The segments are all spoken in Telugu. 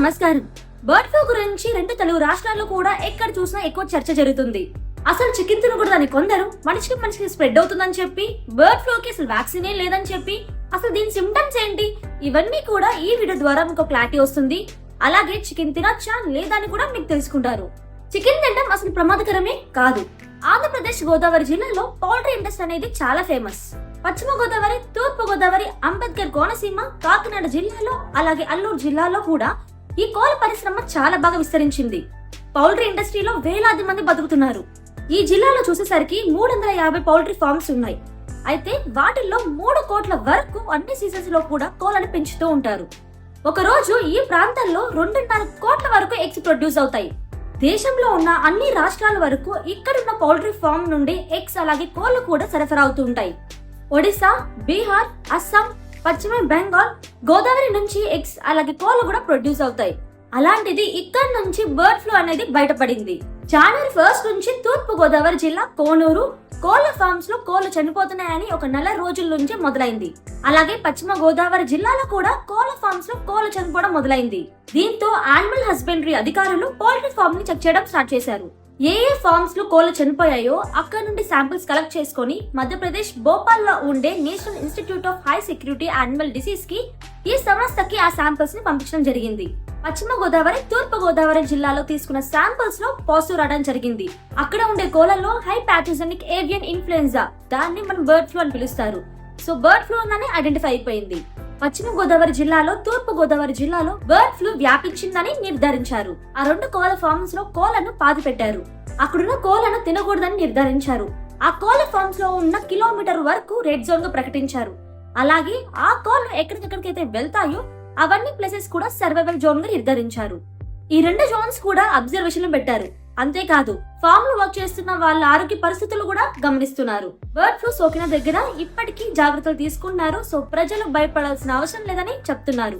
నమస్కారం. బర్డ్ ఫ్లూ గురించి రెండు తెలుగు రాష్ట్రాల్లో కూడా ఎక్కడ చూసినా ఎక్కువ చర్చ జరుగుతుంది. అసలు చికెన్ తినకూడదని కొందరు మనిషికి మనిషికి స్ప్రెడ్ అవుతుందని చెప్పి బర్డ్ ఫ్లూకి అసలు వ్యాక్సినే లేదని చెప్పి అసలు దీని సిమ్టమ్స్ ఏంటి? ఇవన్నీ కూడా ఈ వీడియో ద్వారా మీకు క్లారిటీ వస్తుంది. అలాగే చికెన్ తినొచ్చా లేదా అని కూడా మీకు తెలుసుకుంటారు. చికెన్ తినడం అసలు ప్రమాదకరమే కాదు. ఆంధ్రప్రదేశ్ గోదావరి జిల్లాలో పౌల్ట్రీ ఇండస్ట్రీ అనేది చాలా ఫేమస్ పశ్చిమ గోదావరి తూర్పు గోదావరి అంబేద్కర్ కోనసీమ కాకినాడ జిల్లాలో అలాగే అల్లూరు జిల్లాలో కూడా ఈ కోళ్ళ పరిశ్రమ చాలా బాగా విస్తరించింది. పౌల్ట్రీ ఇండస్ట్రీలో వేలాది మంది బతుకుతున్నారు. ఈ జిల్లాలో చూసేసరికి మూడు వందల యాభై పౌల్ట్రీ ఫార్మ్స్ ఉన్నాయి. అయితే వాటిల్లో మూడు కోట్ల వరకు అన్ని సీజన్స్లో కూడా కోళ్ళని పెంచుతూ ఉంటారు. ఒక రోజు ఈ ప్రాంతంలో రెండున్నర కోట్ల వరకు ఎగ్స్ ప్రొడ్యూస్ అవుతాయి. దేశంలో ఉన్న అన్ని రాష్ట్రాల వరకు ఇక్కడున్న పౌల్ట్రీ ఫామ్ నుండి ఎగ్స్ అలాగే కోళ్ళు కూడా సరఫరా అవుతూ ఉంటాయి. ఒడిశా బీహార్ అస్సాం పశ్చిమ బెంగాల్ గోదావరి నుంచి ఎగ్స్ అలాగే కోళ్ళు కూడా ప్రొడ్యూస్ అవుతాయి. అలాంటిది ఇక్కడ నుంచి బర్డ్ ఫ్లూ అనేది బయటపడింది. జనవరి ఫస్ట్ నుంచి తూర్పు గోదావరి జిల్లా కోనూరు కోళ్ళ ఫార్మ్స్లో కోళ్ళు చనిపోతున్నాయని ఒక నెల రోజుల నుంచి మొదలైంది. అలాగే పశ్చిమ గోదావరి జిల్లాలో కూడా కోళ్ళ ఫార్మ్స్లో కోళ్ళు చనిపోవడం మొదలైంది. దీంతో యానిమల్ హస్బెండరీ అధికారులు పౌల్ట్రీ ఫార్మ్ని చెక్ చేయడం స్టార్ట్ చేశారు. ఏ ఏ ఫార్మ్స్లో కోళ్ళు చనిపోయాయో అక్కడ నుండి శాంపిల్స్ కలెక్ట్ చేసుకొని మధ్యప్రదేశ్ భోపాల్లో ఉండే national institute of high security animal డిసీజ్కి ఈ సంస్థకి ఆ శాంపిల్స్ని పంపించడం జరిగింది. పశ్చిమ గోదావరి తూర్పు గోదావరి జిల్లాలో తీసుకున్న శాంపిల్స్లో పాజిటివ్ రావడం జరిగింది. అక్కడ ఉండే కోళ్ళలో హై ప్యాథోజెనిక్ ఏవియన్ ఇన్ఫ్లుయెన్జా దాన్ని మనం బర్డ్ ఫ్లూ అని పిలుస్తారు. సో బర్డ్ ఫ్లూ ఉందని ఐడెంటిఫై అయిపోయింది. పశ్చిమ గోదావరి జిల్లాలో తూర్పు గోదావరి జిల్లాలో బర్డ్ ఫ్లూ వ్యాపించిందని నిర్ధారించారు. ఆ రెండు కోళ్ళ ఫార్మ్స్లో కోళ్ళను పాతి పెట్టారు అక్కడున్న కోళ్ళను తినకూడదని నిర్ధారించారు. ఆ కోళ్ళ ఫార్మ్స్లో ఉన్న కిలోమీటర్ వరకు రెడ్ జోన్గా ప్రకటించారు. అలాగే ఆ కోళ్ళు ఎక్కడికెక్కడికైతే వెళ్తాయో అవన్నీ ప్లేసెస్ కూడా సర్వైవల్ జోన్గా నిర్ధారించారు. ఈ రెండు జోన్స్ కూడా అబ్జర్వేషన్ పెట్టారు. అంతేకాదు ఫామ్లో వర్క్ చేస్తున్న వాళ్ళ ఆరోగ్య పరిస్థితులు కూడా గమనిస్తున్నారు. బర్డ్ ఫ్లూ సోకిన దగ్గర ఇప్పటికీ జాగ్రత్తలు తీసుకుంటున్నారు. సో ప్రజలు భయపడాల్సిన అవసరం లేదని చెప్తున్నారు.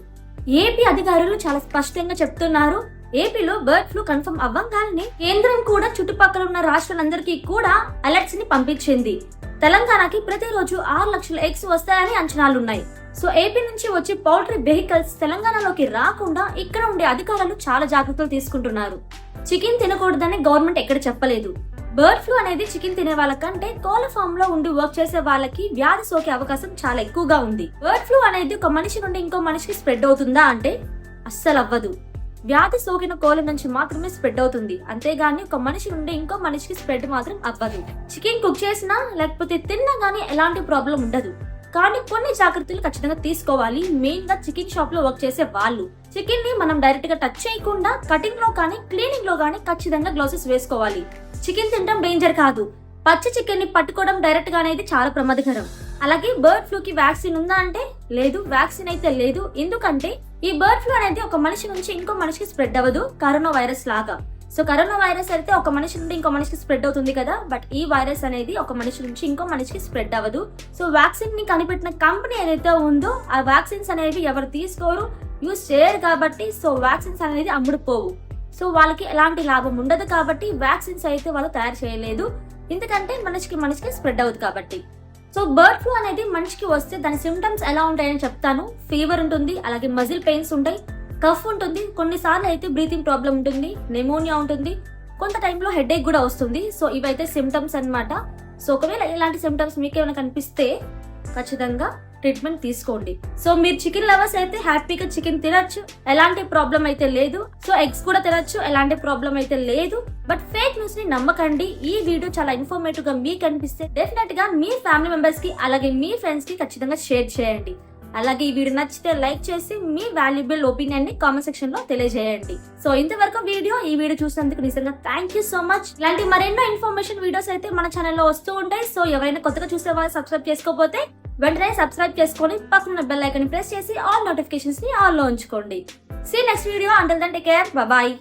ఏపీ అధికారులు చాలా స్పష్టంగా చెప్తున్నారు. ఏపీలో బర్డ్ ఫ్లూ కన్ఫర్మ్ అవ్వంగానే కేంద్రం కూడా చుట్టుపక్కల ఉన్న రాష్ట్రాలందరికీ కూడా అలర్ట్స్ని పంపించింది. తెలంగాణకి ప్రతిరోజు ఆరు లక్షల ఎగ్స్ వస్తాయని అంచనాలున్నాయి సో ఏపీ నుంచి వచ్చే పౌల్ట్రీ వెహికల్స్ తెలంగాణలోకి రాకుండా ఇక్కడ ఉండే అధికారులు చాలా జాగ్రత్తలు తీసుకుంటున్నారు. చికెన్ తినకూడదని గవర్నమెంట్ ఎక్కడ చెప్పలేదు. బర్డ్ ఫ్లూ అనేది చికెన్ తినే వాళ్ళకంటే కోళ్ళ ఫామ్లో ఉండి వర్క్ చేసే వాళ్ళకి వ్యాధి సోకే అవకాశం చాలా ఎక్కువగా ఉంది. బర్డ్ ఫ్లూ అనేది ఒక మనిషి నుండి ఇంకో మనిషికి స్ప్రెడ్ అవుతుందా అంటే అస్సలు అవ్వదు. వ్యాధి సోకిన కోళ్ళ నుంచి మాత్రమే స్ప్రెడ్ అవుతుంది. అంతేగాని ఒక మనిషి నుండి ఇంకో మనిషికి స్ప్రెడ్ మాత్రం అవ్వదు. చికెన్ కుక్ చేసినా లేకపోతే తిన్నా గానీ ఎలాంటి ప్రాబ్లం ఉండదు. కానీ కొన్ని జాగ్రత్తలు ఖచ్చితంగా తీసుకోవాలి. మెయిన్గా చికెన్ షాప్లో వర్క్ చేసే వాళ్ళు. చికెన్ని మనం డైరెక్ట్గా టచ్ చేయకుండా కటింగ్లో కానీ క్లీనింగ్లో కానీ ఖచ్చితంగా గ్లౌసెస్ వేసుకోవాలి. చికెన్ తినడం డేంజర్ కాదు. పచ్చి చికెన్ని పట్టుకోవడం డైరెక్ట్గా అనేది చాలా ప్రమాదకరం. అలాగే బర్డ్ ఫ్లూ కి వ్యాక్సిన్ ఉందా అంటే లేదు వ్యాక్సిన్ అయితే లేదు. ఎందుకంటే ఈ బర్డ్ ఫ్లూ అనేది ఒక మనిషి నుంచి ఇంకో మనిషికి స్ప్రెడ్ అవ్వదు. కరోనా వైరస్ లాగా. సో కరోనా వైరస్ అయితే ఒక మనిషి నుండి ఇంకో మనిషికి స్ప్రెడ్ అవుతుంది కదా బట్ ఈ వైరస్ అనేది ఒక మనిషి నుంచి ఇంకో మనిషికి స్ప్రెడ్ అవ్వదు. సో వ్యాక్సిన్ని కనిపెట్టిన కంపెనీ ఏదైతే ఉందో ఆ వ్యాక్సిన్స్ అనేవి ఎవరు తీసుకోరు యూజ్ చేయరు కాబట్టి సో వ్యాక్సిన్స్ అనేది అమ్ముడుపోవు. సో వాళ్ళకి ఎలాంటి లాభం ఉండదు కాబట్టి వ్యాక్సిన్స్ అయితే వాళ్ళు తయారు చేయలేదు. ఎందుకంటే మనిషికి మనిషికి స్ప్రెడ్ అవుతుంది కాబట్టి. సో బర్డ్ ఫ్లూ అనేది మనిషికి వస్తే దాని సిమ్టమ్స్ ఎలా ఉంటాయని చెప్తాను. ఫీవర్ ఉంటుంది అలాగే మజిల్ పెయిన్స్ ఉంటాయి కఫ్ ఉంటుంది కొన్నిసార్లు అయితే బ్రీతింగ్ ప్రాబ్లం ఉంటుంది నెమోనియా ఉంటుంది. కొంత టైంలో హెడేక్ కూడా వస్తుంది. సో ఇవైతే సిమ్టమ్స్ అన్నమాట. సో ఒకవేళ ఇలాంటి సిమ్టమ్స్ మీకు ఏమైనా కనిపిస్తే ఖచ్చితంగా ట్రీట్మెంట్ తీసుకోండి. సో మీరు చికెన్ లవర్స్ అయితే హ్యాపీగా చికెన్ తినచ్చు. ఎలాంటి ప్రాబ్లం అయితే లేదు. సో ఎగ్స్ కూడా తినచ్చు. ఎలాంటి ప్రాబ్లం అయితే లేదు. బట్ ఫేక్ న్యూస్ని నమ్మకండి. ఈ వీడియో చాలా ఇన్ఫర్మేటివ్గా మీకు అనిపిస్తే డెఫినెట్గా మీ ఫ్యామిలీ మెంబర్స్కి అలాగే మీ ఫ్రెండ్స్కి ఖచ్చితంగా షేర్ చేయండి. అలాగే ఈ వీడియో నచ్చితే లైక్ చేసి మీ వాల్యుబుల్ ఒపీనియన్ని కామెంట్ సెక్షన్లో తెలియజేయండి. సో ఇంతవరకు వీడియో ఈ వీడియో చూసినందుకు నిజంగా థ్యాంక్ యూ సో మచ్ ఇలాంటి మరెన్నో ఇన్ఫర్మేషన్ వీడియోస్ అయితే మన ఛానల్లో వస్తూ ఉంటాయి. సో ఎవరైనా కొత్తగా చూసే వాళ్ళు సబ్స్క్రైబ్ చేసుకోకపోతే వెంటనే సబ్స్క్రైబ్ చేసుకొని పక్కన బెల్ ఐకన్ ప్రెస్ చేసి ఆల్ నోటిఫికేషన్స్ని ఆల్లో ఉంచుకోండి. See next video until then take care bye